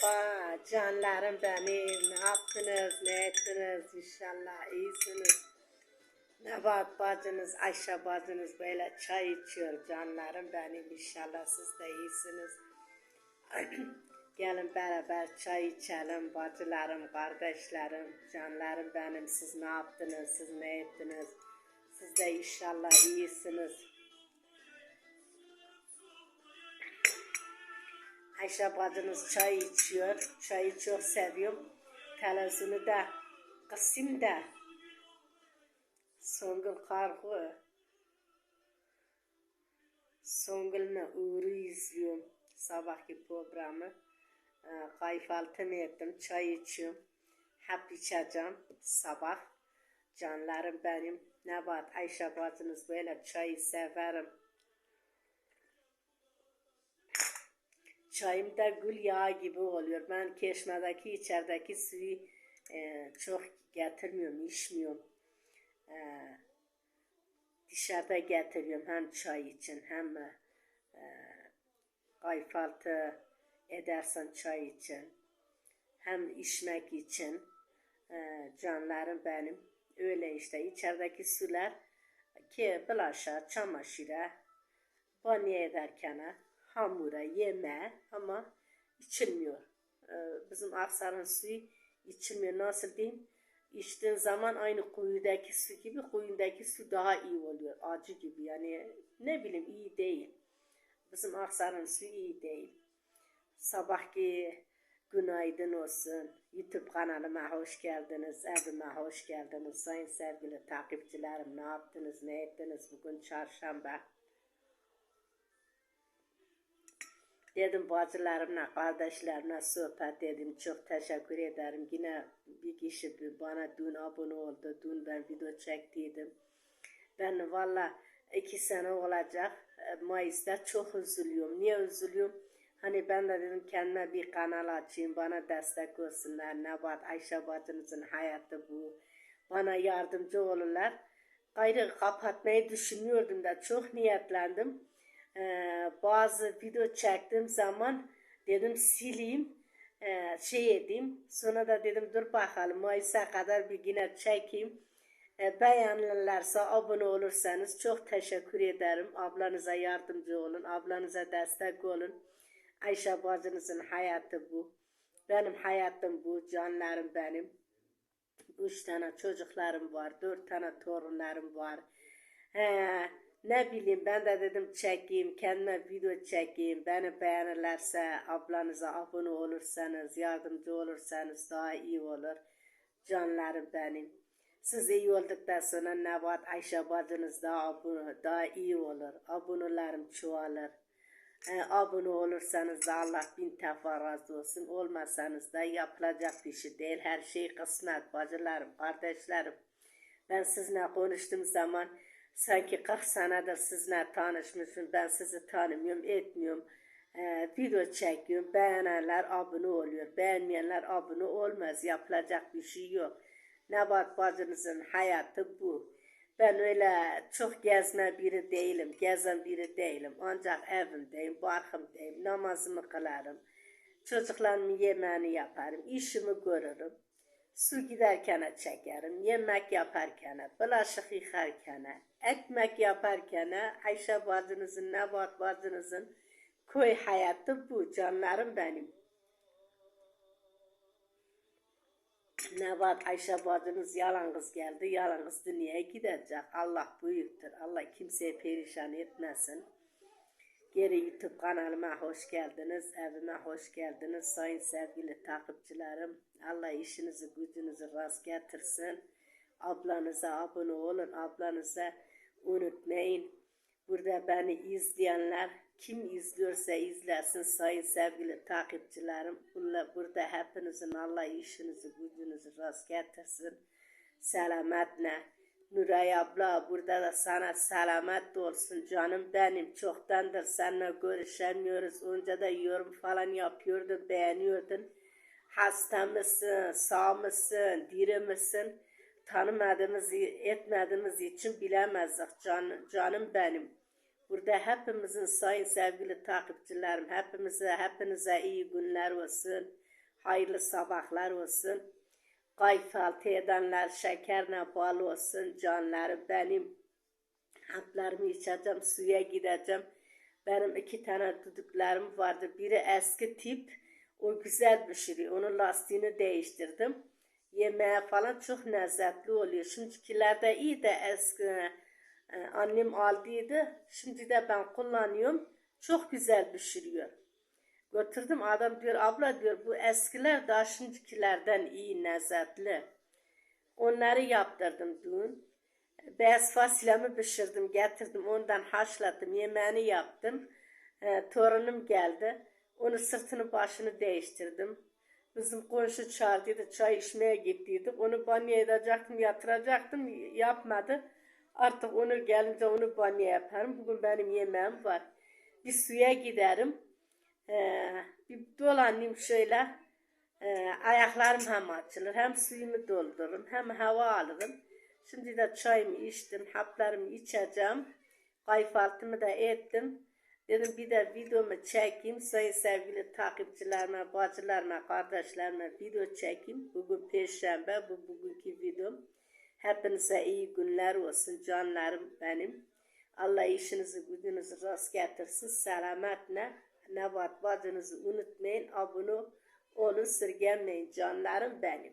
Merhaba canlarım benim. Ne yaptınız? Ne ettiniz? İnşallah iyisiniz. Nebat bacınız, Ayşe bacınız böyle çay içiyor canlarım benim. İnşallah siz de iyisiniz. Gelin beraber çay içelim bacılarım, kardeşlerim, canlarım benim. Siz ne yaptınız? Siz ne ettiniz? Siz de inşallah iyisiniz. Ayşe bacınız çay içiyor. Çayı çok seviyorum. Televizyonu da kısım da. Songül Kargı. Songül'ün Uğur'u izliyorum. Sabahki programı. Kayfaltını ettim. Çay içiyorum. Hep içeceğim sabah. Canlarım benim. Ne var Ayşe bacınız böyle çayı severim. Çayım da gül yağı gibi oluyor. Ben keşmedeki içerideki suyu e, çok getirmiyorum, içmiyorum. E, dışarıda getiriyorum hem çay için hem e, kayfaltı edersen çay için hem içmek için e, canlarım benim. Öyle işte içerideki sular ki bulaşa, çamaşıra, banyo ederken hamura, yeme ama içilmiyor. Ee, bizim Aksaray'ın suyu içilmiyor. Nasıl diyeyim? İçtiğin zaman aynı kuyudaki su gibi kuyundaki su daha iyi oluyor. Acı gibi yani ne bileyim iyi değil. Bizim Aksaray'ın suyu iyi değil. Sabahki günaydın olsun. YouTube kanalıma hoş geldiniz. Evime hoş geldiniz. Sayın sevgili takipçilerim ne yaptınız, ne ettiniz bugün çarşamba. Dedim bacılarımla, kardeşlerimle sohbet dedim. Çok teşekkür ederim. Yine bir kişi bana dün abone oldu. Dün ben video çektiydim. Ben valla iki sene olacak. e, Mayıs'ta çok üzülüyorum. Niye üzülüyorum? Hani ben de dedim kendime bir kanal açayım. Bana destek olsunlar. Ne var Ayşe bacınızın hayatı bu. Bana yardımcı olurlar. Gayrı kapatmayı düşünüyordum da çok niyetlendim e, bazı video çektiğim zaman dedim sileyim e, şey edeyim. Sonra da dedim dur bakalım Mayıs'a kadar bir yine çekeyim. E, beğenirlerse abone olursanız çok teşekkür ederim. Ablanıza yardımcı olun ablanıza destek olun. Ayşe bacınızın hayatı bu. Benim hayatım bu canlarım benim. Üç tane çocuklarım var dört tane torunlarım var. He, ne bileyim ben de dedim çekeyim, kendime video çekeyim. Beni beğenirlerse, ablanıza abone olursanız, yardımcı olursanız daha iyi olur. Canlarım benim. Siz iyi olduktan sonra Nevat Ayşe bacınız daha, abone, daha iyi olur. Abonelerim çoğalır. E, abone olursanız da Allah bin defa razı olsun. Olmasanız da yapılacak bir şey değil. Her şey kısmet bacılarım, kardeşlerim. Ben sizinle konuştuğum zaman sanki 40 senedir sizinle tanışmışım. Ben sizi tanımıyorum, etmiyorum. Ee, video çekiyorum. Beğenenler abone oluyor. Beğenmeyenler abone olmaz. Yapılacak bir şey yok. Nebat bacınızın hayatı bu. Ben öyle çok gezme biri değilim. Gezen biri değilim. Ancak evimdeyim, barkımdayım. Namazımı kılarım. Çocuklarımın yemeğini yaparım. işimi görürüm. Su giderken çekerim, yemek yaparken, bulaşık yıkarken, ekmek yaparken, Ayşe bacınızın, Nebat bacınızın köy hayatı bu, canlarım benim. Nebat Ayşe bacınız yalnız geldi, yalnız dünyaya gidecek. Allah büyüktür, Allah kimseye perişan etmesin. Geri YouTube kanalıma hoş geldiniz, evime hoş geldiniz sayın sevgili takipçilerim. Allah işinizi gücünüzü rast getirsin. Ablanıza abone olun, ablanıza unutmayın. Burada beni izleyenler kim izliyorsa izlesin sayın sevgili takipçilerim. Burada, hepinizin Allah işinizi gücünüzü rast getirsin. Selametle. Nuray abla burada da sana selamet olsun canım benim. Çoktandır seninle görüşemiyoruz. Önce de yorum falan yapıyordun, beğeniyordun. Hasta mısın, sağ mısın, diri misin? Tanımadığımız, etmediğimiz için bilemezdik can, canım benim. Burada hepimizin sayın sevgili takipçilerim, hepimize, hepinize iyi günler olsun. Hayırlı sabahlar olsun. Kayfaltı edenler şekerle bal olsun canlarım benim. Haplarımı içeceğim, suya gideceğim. Benim iki tane düdüklerim vardı. Biri eski tip, o güzel pişiriyor. Onun lastiğini değiştirdim. Yemeğe falan çok lezzetli oluyor. Şimdikiler de iyi de eski e, annem aldıydı. Şimdi de ben kullanıyorum. Çok güzel pişiriyor. Götürdüm adam diyor abla diyor bu eskiler daha şimdikilerden iyi lezzetli. Onları yaptırdım dün. Beyaz fasulyemi pişirdim, getirdim, ondan haşladım, yemeğini yaptım. Ee, torunum geldi, onu sırtını başını değiştirdim. Bizim komşu çağırdıydı, çay içmeye gittiydik. Onu banyo edecektim, yatıracaktım, yapmadı. Artık onu gelince onu banyo yaparım. Bugün benim yemeğim var. Bir suya giderim. Ee, bir dolanayım şöyle. Ee, ayaklarım hem açılır, hem suyumu doldururum, hem hava alırım. Şimdi de çayımı içtim, haplarımı içeceğim. Kayfaltımı da ettim. Dedim bir de videomu çekeyim. Sayın sevgili takipçilerime, bacılarıma, kardeşlerime video çekeyim. Bugün Perşembe, bu bugünkü videom. Hepinize iyi günler olsun canlarım benim. Allah işinizi, gücünüzü rast getirsin. Selametle. Nevat bacınızı unutmayın. Abone olun, sırgenmeyin canlarım benim.